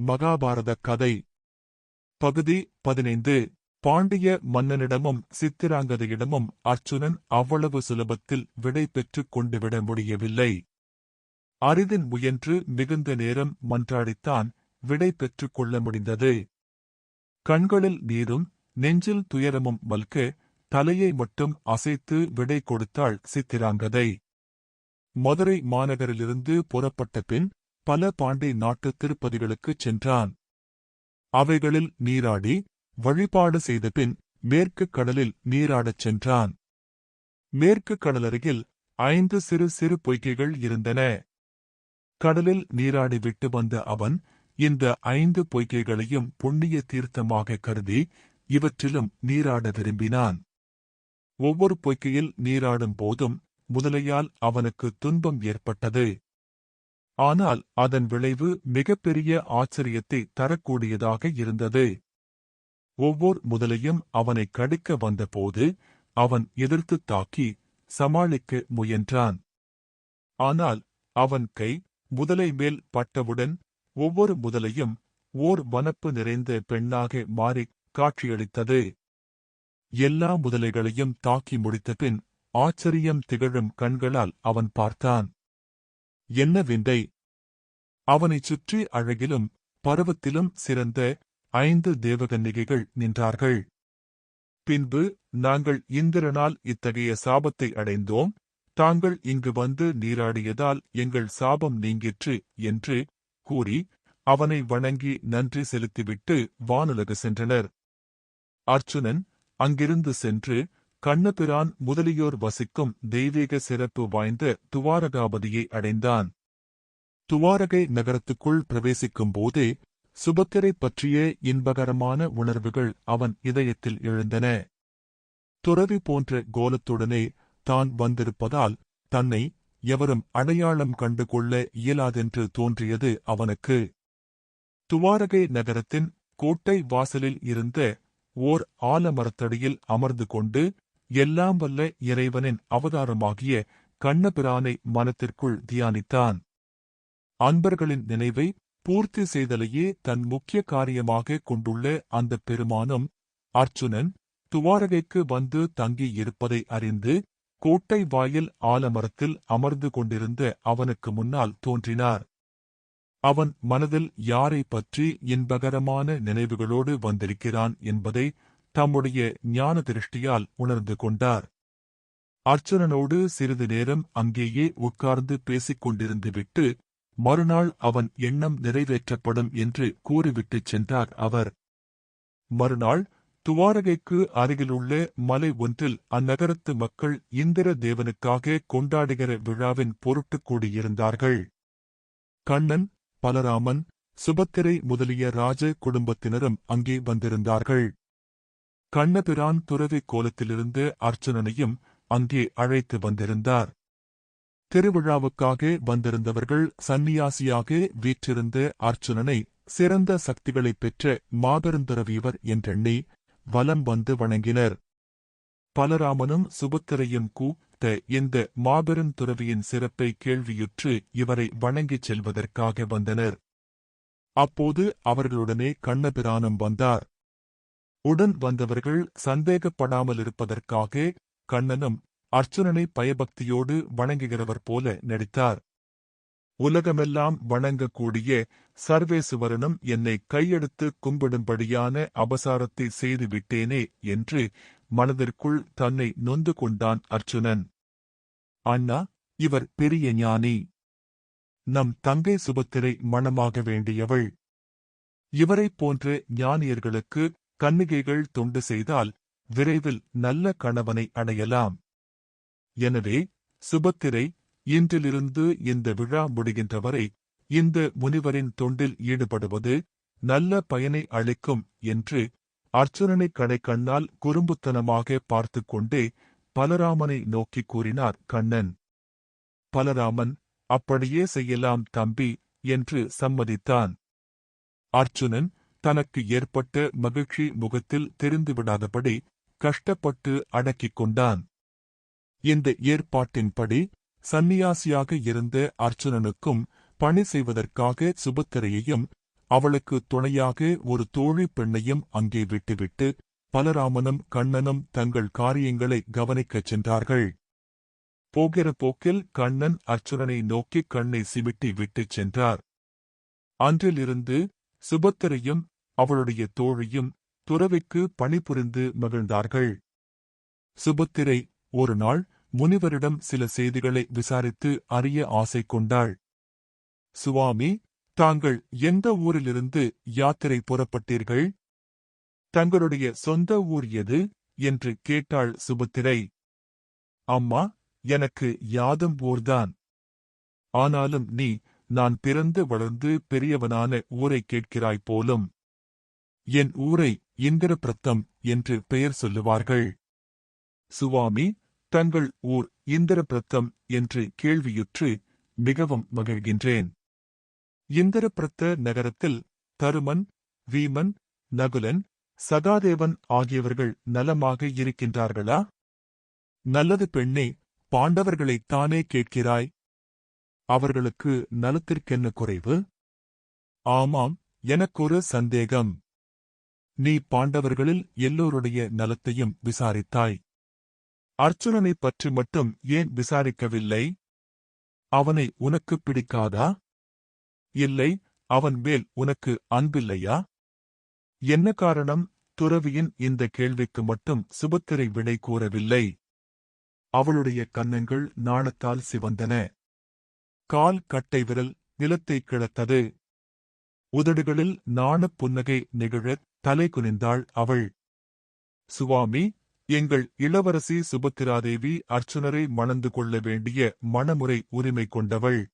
மகாபாரத கதை. பகுதி பதினைந்து. பாண்டிய மன்னனிடமும் சித்திராங்கதையிடமும் அர்ச்சுனன் அவ்வளவு சுலபத்தில் விடை பெற்றுக் கொண்டுவிட முடியவில்லை. அரிதின் முயன்று மிகுந்த நேரம் மன்றாடித்தான் விடை பெற்றுக் கொள்ள முடிந்தது. கண்களில் நீரும் நெஞ்சில் துயரமும் மல்க தலையை மட்டும் அசைத்து விடை கொடுத்தாள் சித்திராங்கதை. மதுரை மாநகரிலிருந்து புறப்பட்ட பின் பல பாண்டி நாட்டு திருப்பதிகளுக்குச் சென்றான். அவைகளில் நீராடி வழிபாடு செய்த பின் மேற்கு கடலில் நீராடச் சென்றான். மேற்கு கடலருகில் ஐந்து சிறு சிறு பொய்கைகள் இருந்தன. கடலில் நீராடி விட்டு வந்த அவன் இந்த ஐந்து பொய்கைகளையும் புண்ணிய தீர்த்தமாக கருதி இவற்றிலும் நீராட விரும்பினான். ஒவ்வொரு பொய்கையில் நீராடும் போதும் முதலையால் அவனுக்கு துன்பம் ஏற்பட்டது. ஆனால் அதன் விளைவு மிகப்பெரிய ஆச்சரியத்தை தரக்கூடியதாக இருந்தது. ஒவ்வொரு முதலையும் அவனை கடிக்க வந்தபோது அவன் எதிர்த்துத் தாக்கி சமாளிக்க முயன்றான். ஆனால் அவன் கை முதலை மேல் பட்டவுடன் ஒவ்வொரு முதலையும் ஓர் வனப்பு நிறைந்த பெண்ணாக மாறிக் காட்சியளித்தது. எல்லா முதலைகளையும் தாக்கி முடித்தபின் ஆச்சரியம் திகழும் கண்களால் அவன் பார்த்தான். என்ன விந்தை? அவனைச் சுற்றி அழகிலும் பருவத்திலும் சிறந்த ஐந்து தேவகன்னிகைகள் நின்றார்கள். பின்பு நாங்கள் இந்திரனால் இத்தகைய சாபத்தை அடைந்தோம். தாங்கள் இங்கு வந்து நீராடியதால் எங்கள் சாபம் நீங்கிற்று என்று கூறி அவனை வணங்கி நன்றி செலுத்திவிட்டு வானுலகு சென்றனர். அர்ச்சுனன் அங்கிருந்து சென்று கண்ணபிரான் முதலியோர் வசிக்கும் தெய்வீக சிறப்பு வாய்ந்த துவாரகாபதியை அடைந்தான். துவாரகை நகரத்துக்குள் பிரவேசிக்கும் போதே சுபக்கரை பற்றிய இன்பகரமான உணர்வுகள் அவன் இதயத்தில் எழுந்தன. துறவி போன்ற கோலத்துடனே தான் வந்திருப்பதால் தன்னை எவரும் அடையாளம் கண்டு கொள்ள இயலாதென்று தோன்றியது அவனுக்கு. துவாரகை நகரத்தின் கோட்டை வாசலில் இருந்த ஓர் ஆலமரத்தடியில் அமர்ந்து கொண்டு எல்லாம் வல்ல இறைவனின் அவதாரமாகிய கண்ணபிரானை மனத்திற்குள் தியானித்தான். அன்பர்களின் நினைவை பூர்த்தி செய்தலையே தன் முக்கிய காரியமாக கொண்டுள்ள அந்த பெருமானும் அர்ச்சுனன் துவாரகைக்கு வந்து தங்கி இருப்பதை அறிந்து கோட்டை வாயில் ஆலமரத்தில் அமர்ந்து கொண்டிருந்த அவனுக்கு முன்னால் தோன்றினார். அவன் மனதில் யாரை பற்றி இன்பகரமான நினைவுகளோடு வந்திருக்கிறான் என்பதை தம்முடைய ஞான திருஷ்டியால் உணர்ந்து கொண்டார். அர்ச்சனனோடு சிறிது நேரம் அங்கேயே உட்கார்ந்து பேசிக் கொண்டிருந்துவிட்டு மறுநாள் அவன் எண்ணம் நிறைவேற்றப்படும் என்று கூறிவிட்டுச் சென்றார் அவர். மறுநாள் துவாரகைக்கு அருகிலுள்ள மலை ஒன்றில் அந்நகரத்து மக்கள் இந்திர தேவனுக்காக கொண்டாடுகிற விழாவின் பொருட்டு கூடியிருந்தார்கள். கண்ணன் பலராமன் சுபத்திரை முதலிய ராஜ குடும்பத்தினரும் அங்கே வந்திருந்தார்கள். கண்ணபிரான் துறவி கோலத்திலிருந்து அர்ச்சுனனையும் அங்கே அழைத்து வந்திருந்தார். திருவிழாவுக்காக வந்திருந்தவர்கள் சன்னியாசியாக வீற்றிருந்த அர்ச்சுனனை சிறந்த சக்திகளைப் பெற்ற மாபெருந்துறவியவர் என்றெண்ணி வலம் வந்து வணங்கினர். பலராமனும் சுபத்திரையும் கூத்த இந்த மாபெருந்துறவியின் சிறப்பை கேள்வியுற்று இவரை வணங்கிச் செல்வதற்காக வந்தனர். அப்போது அவர்களுடனே கண்ணபிரானும் வந்தார். உடன் வந்தவர்கள் சந்தேகப்படாமலிருப்பதற்காக கண்ணனும் அர்ச்சுனனை பயபக்தியோடு வணங்குகிறவர் போல நடித்தார். உலகமெல்லாம் வணங்கக்கூடிய சர்வேசுவரனும் என்னை கையெடுத்து கும்பிடும்படியான அபசாரத்தை செய்து விட்டேனே என்று மனதிற்குள் தன்னை நொந்து கொண்டான் அர்ச்சுனன். அண்ணா இவர் பெரிய ஞானி. நம் தங்கை சுபத்திரை மணமாக வேண்டியவள். இவரைப் போன்ற ஞானியர்களுக்கு கன்னிகைகள் தொண்டு செய்தால் விரைவில் நல்ல கணவனை அடையலாம். எனவே சுபத்திரை இன்றிலிருந்து இந்த விழா முடிகின்றவரை இந்த முனிவரின் தொண்டில் ஈடுபடுவது நல்ல பயனை அளிக்கும் என்று அர்ச்சுனனை கடைக்கண்ணால் குறும்புத்தனமாக பார்த்து கொண்டே பலராமனை நோக்கி கூறினார் கண்ணன். பலராமன் அப்படியே செய்யலாம் தம்பி என்று சம்மதித்தான். அர்ச்சுனன் தனக்கு ஏற்பட்ட மகிழ்ச்சி முகத்தில் தெரிந்துவிடாதபடி கஷ்டப்பட்டு அடக்கிக் கொண்டான். இந்த ஏற்பாட்டின்படி சந்நியாசியாக இருந்த அர்ச்சுனனுக்கும் பணி செய்வதற்காக சுபத்திரையையும் அவளுக்கு துணையாக ஒரு தோழி பெண்ணையும் அங்கே விட்டுவிட்டு பலராமனும் கண்ணனும் தங்கள் காரியங்களை கவனிக்கச் சென்றார்கள். போகிற போக்கில் கண்ணன் அர்ச்சுனனை நோக்கி கண்ணை சிமிட்டி விட்டுச் சென்றார். அன்றிலிருந்து சுபத்திரையும் அவளுடைய தோழியும் துறவிக்கு பணிபுரிந்து மகிழ்ந்தார்கள். சுபத்திரை ஒரு நாள் முனிவரிடம் சில செய்திகளை விசாரித்து அறிய ஆசை கொண்டாள். சுவாமி தாங்கள் எந்த ஊரிலிருந்து யாத்திரை புறப்பட்டீர்கள்? தங்களுடைய சொந்த ஊர் எது? என்று கேட்டாள் சுபத்திரை. அம்மா எனக்கு யாதும் ஊர்தான். ஆனாலும் நீ நான் பிறந்து வளர்ந்து பெரியவனான ஊரை கேட்கிறாய் போலும். என் ஊரை இந்திரபிரத்தம் என்று பெயர் சொல்லுவார்கள். சுவாமி தங்கள் ஊர் இந்திரபிரத்தம் என்று கேள்வியுற்று மிகவும் மகிழ்கின்றேன். இந்திரபிரத்த நகரத்தில் தருமன் வீமன் நகுலன் சகாதேவன் ஆகியவர்கள் நலமாக இருக்கின்றார்களா? நல்லது பெண்ணே பாண்டவர்களைத் தானே கேட்கிறாய்? அவர்களுக்கு நலத்திற்கென்ன குறைவு? ஆமாம் எனக்கொரு சந்தேகம். நீ பாண்டவர்களில் எல்லோருடைய நலத்தையும் விசாரித்தாய். அர்ச்சுனனைப் பற்றி மட்டும் ஏன் விசாரிக்கவில்லை? அவனை உனக்கு பிடிக்காதா? இல்லை அவன் மேல் உனக்கு அன்பில்லையா? என்ன காரணம்? துறவியின் இந்த கேள்விக்கு மட்டும் சுபத்திரை விடை கூறவில்லை. அவளுடைய கன்னங்கள் நாணத்தால் சிவந்தன. கால் கட்டை விரல் நிலத்தை கிளத்தது உதடுகளில் நாணப் புன்னகை நிகழத் தலை குனிந்தாள் அவள். சுவாமி எங்கள் இளவரசி சுபத்திராதேவி அர்ச்சுனரை மணந்து கொள்ள வேண்டிய மணமுறை உரிமை கொண்டவள்.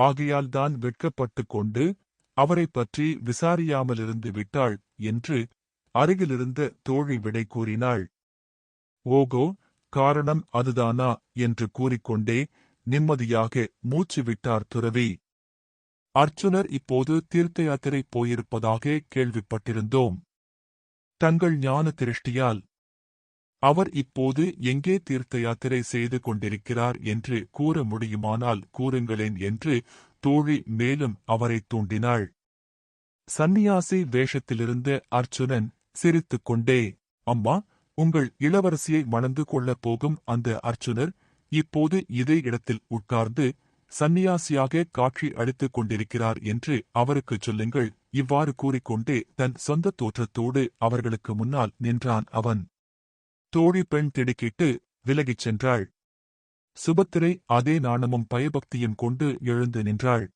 ஆகையால்தான் வெட்கப்பட்டுக் கொண்டு அவரைப் பற்றி விசாரியாமலிருந்து விட்டாள் என்று அருகிலிருந்த தோழி விடை கூறினாள். ஓகோ காரணம் அதுதானா? என்று கூறிக்கொண்டே நிம்மதியாக மூச்சு விட்டார் துறவி. அர்ச்சுனர் இப்போது தீர்த்த யாத்திரை போயிருப்பதாக கேள்விப்பட்டிருந்தோம். தங்கள் ஞான திருஷ்டியால் அவர் இப்போது எங்கே தீர்த்த யாத்திரை செய்து கொண்டிருக்கிறார் என்று கூற முடியுமானால் கூறுங்களேன் என்று தோழி மேலும் அவரைத் தூண்டினாள். சந்நியாசி வேஷத்திலிருந்த அர்ச்சுனன் சிரித்துக் கொண்டே அம்மா உங்கள் இளவரசியை மணந்து கொள்ளப் போகும் அந்த அர்ச்சுனர் இப்போது இதே இடத்தில் உட்கார்ந்து சந்நியாசியாக காட்சி அளித்துக் கொண்டிருக்கிறார் என்று அவருக்குச் சொல்லுங்கள். இவ்வாறு கூறிக்கொண்டே தன் சொந்த தோற்றத்தோடு அவர்களுக்கு முன்னால் நின்றான் அவன். தோழி பெண் திடுக்கிட்டு விலகிச் சென்றாள். சுபத்திரை அதே நாணமும் பயபக்தியும் கொண்டு எழுந்து நின்றாள்.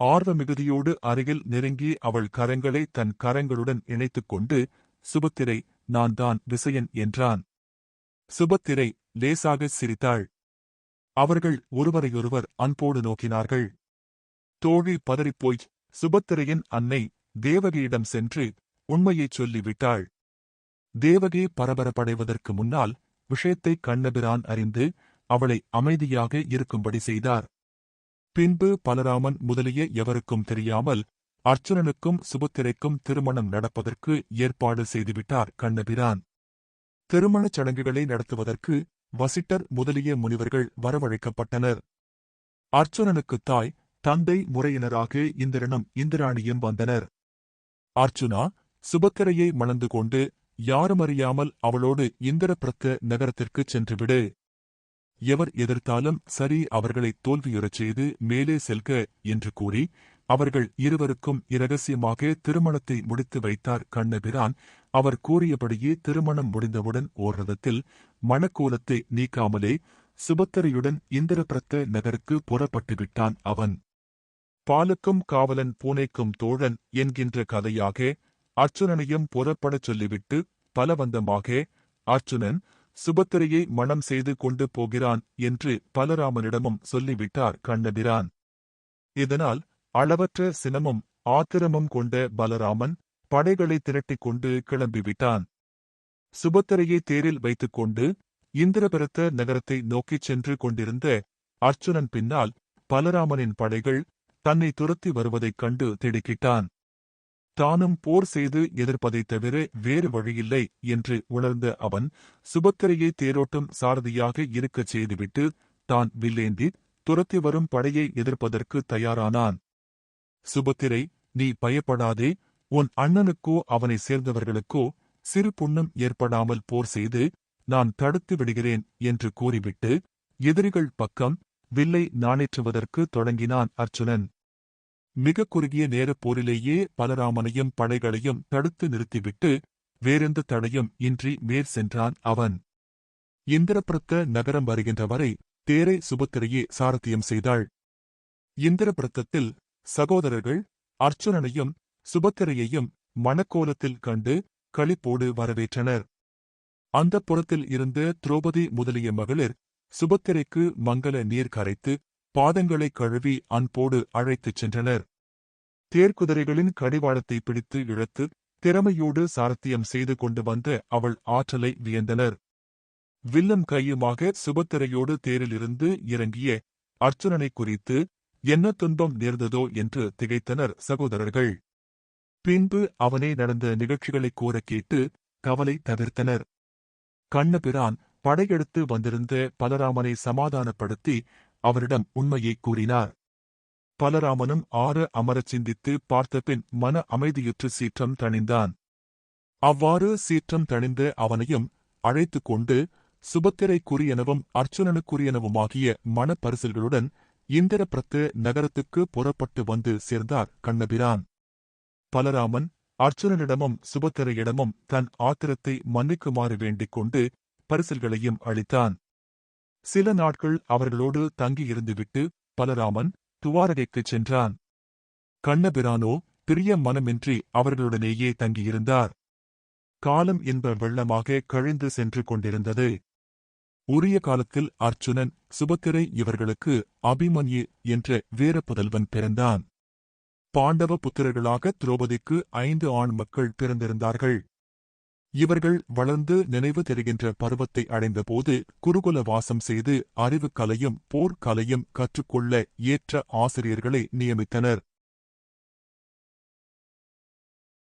ஆர்வ மிகுதியோடு அருகில் நெருங்கி அவள் கரங்களை தன் கரங்களுடன் இணைத்துக் கொண்டு சுபத்திரை நான் தான் விசயன் என்றான். சுபத்திரை லேசாக சிரித்தாள். அவர்கள் ஒருவரையொருவர் அன்போடு நோக்கினார்கள். தோழி பதறிப்போய் சுபத்திரையின் அன்னை தேவகியிடம் சென்று உண்மையைச் சொல்லிவிட்டாள். தேவகி பரபரப்படைவதற்கு முன்னால் விஷயத்தை கண்ணபிரான் அறிந்து அவளை அமைதியாக இருக்கும்படி செய்தார். பின்பு பலராமன் முதலிய எவருக்கும் தெரியாமல் அர்ச்சுனனுக்கும் சுபத்திரைக்கும் திருமணம் நடப்பதற்கு ஏற்பாடு செய்துவிட்டார் கண்ணபிரான். திருமணச் சடங்குகளை நடத்துவதற்கு வசிட்டர் முதலிய முனிவர்கள் வரவழைக்கப்பட்டனர். அர்ச்சுனனுக்குத் தாய் தந்தை முறையினராக இந்திரனும் இந்திராணியும் வந்தனர். அர்ச்சுனா சுபத்திரையை மணந்து கொண்டு யாருமறியாமல் அவளோடு இந்திரபிரத்த நகரத்திற்குச் சென்றுவிடு. எவர் எதிர்த்தாலும் சரி அவர்களை தோல்வியுறச் செய்து மேலே செல்க என்று கூறி அவர்கள் இருவருக்கும் இரகசியமாக திருமணத்தை முடித்து வைத்தார் கண்ணபிரான். அவர் கூறியபடியே திருமணம் முடிந்தவுடன் ஓரதத்தில் மணக்கோலத்தை நீக்காமலே சுபத்திரையுடன் இந்திரபிரத்த நகருக்கு புறப்பட்டு விட்டான் அவன். பாலுக்கும் காவலன் பூனைக்கும் தோழன் என்கின்ற கதையாக அர்ச்சுனனையும் புறப்படச் சொல்லிவிட்டு பலவந்தமாக அர்ச்சுனன் சுபத்திரையை மணம் செய்து கொண்டு போகிறான் என்று பலராமனிடமும் சொல்லிவிட்டார் கண்ணபிரான். இதனால் அளவற்ற சினமும் ஆத்திரமும் கொண்ட பலராமன் படைகளை திரட்டிக் கொண்டு கிளம்பிவிட்டான். சுபத்திரையை தேரில் வைத்துக் கொண்டு இந்திரபரத்த நகரத்தை நோக்கிச் சென்று கொண்டிருந்த அர்ச்சுனன் பின்னால் பலராமனின் படைகள் தன்னை துரத்தி வருவதைக் கண்டு திடுக்கிட்டான். தானும் போர் செய்து எதிர்ப்பதைத் தவிர வேறு வழியில்லை என்று உணர்ந்த அவன் சுபத்திரையை தேரோட்டும் சாரதியாக இருக்கச் செய்துவிட்டு தான் வில்லேந்தி துரத்தி வரும் படையை எதிர்ப்பதற்கு தயாரானான். சுபத்திரை நீ பயப்படாதே. உன் அண்ணனுக்கோ அவனை சேர்ந்தவர்களுக்கோ சிறு புண்ணும் ஏற்படாமல் போர் செய்து நான் தடுத்து விடுகிறேன் என்று கூறிவிட்டு எதிரிகள் பக்கம் வில்லை நாணேற்றுவதற்கு தொடங்கினான் அர்ச்சுனன் மிக குறுகிய நேரப் போரிலேயே பலராமனையும் படைகளையும் தடுத்து நிறுத்திவிட்டு வேறெந்த தடையும் இன்றி மேற் சென்றான் அவன். இந்திரபிரத்த நகரம் வருகின்ற வரை தேரை சுபத்திரையே சாரத்தியம் செய்தாள். இந்திரபிரத்தத்தில் சகோதரர்கள் அர்ச்சுனனையும் சுபத்திரையையும் மணக்கோலத்தில் கண்டு களிப்போடு வரவேற்றனர். அந்த புறத்தில் இருந்த துரோபதி முதலிய மகளிர் சுபத்திரைக்கு மங்கள நீர் கரைத்து பாதங்களை கழுவி அன்போடு அழைத்துச் சென்றனர். தேர்க்குதிரைகளின் கடிவாளத்தை பிடித்து இழுத்து திறமையோடு சாரத்தியம் செய்து கொண்டு வந்த அவள் ஆற்றலை வியந்தனர். வில்லம் கையுமாக சுபத்திரையோடு தேரிலிருந்து இறங்கிய அர்ச்சுனனை குறித்து என்ன துன்பம் நேர்ந்ததோ என்று திகைத்தனர் சகோதரர்கள். பின்பு அவனே நடந்த நிகழ்ச்சிகளைக் கூறக் கேட்டு கவலை தவிர்த்தனர். கண்ணபிரான் படையெடுத்து வந்திருந்த பலராமனை சமாதானப்படுத்தி அவரிடம் உண்மையைக் கூறினார். பலராமனும் ஆற அமரச் சிந்தித்து பார்த்தபின் மன அமைதியுற்று சீற்றம் தணிந்தான். அவ்வாறு சீற்றம் தணிந்த அவனையும் அழைத்துக் கொண்டு சுபத்திரைக்குரியனவும் அர்ச்சுனனுக்குரியனவுமாகிய மனப்பரிசல்களுடன் இந்திரபிரத்து நகரத்துக்கு புறப்பட்டு வந்து சேர்ந்தார் கண்ணபிரான். பலராமன் அர்ச்சுனனிடமும் சுபத்திரையிடமும் தன் ஆத்திரத்தை மன்னிக்குமாறு வேண்டிக் கொண்டு பரிசல்களையும் அளித்தான். சில நாட்கள் அவர்களோடு தங்கியிருந்துவிட்டு பலராமன் துவாரகைக்குச் சென்றான். கண்ணபிரானோ பிரிய மனமின்றி அவர்களுடனேயே தங்கியிருந்தார். காலம் என்ப வெள்ளமாக கழிந்து சென்று கொண்டிருந்தது. உரிய காலத்தில் அர்ச்சுனன் சுபத்திரை இவர்களுக்கு அபிமன்யு என்ற வீர புதல்வன் பிறந்தான். பாண்டவ புத்திரர்களாக திரௌபதிக்கு ஐந்து ஆண் மக்கள் பிறந்திருந்தார்கள். இவர்கள் வளர்ந்து நினைவு தெரிகின்ற பருவத்தை அடைந்தபோது குருகுல வாசம் செய்து அறிவுக்கலையும் போர்க்கலையும் கற்றுக்கொள்ள ஏற்ற ஆசிரியர்களை நியமித்தனர்.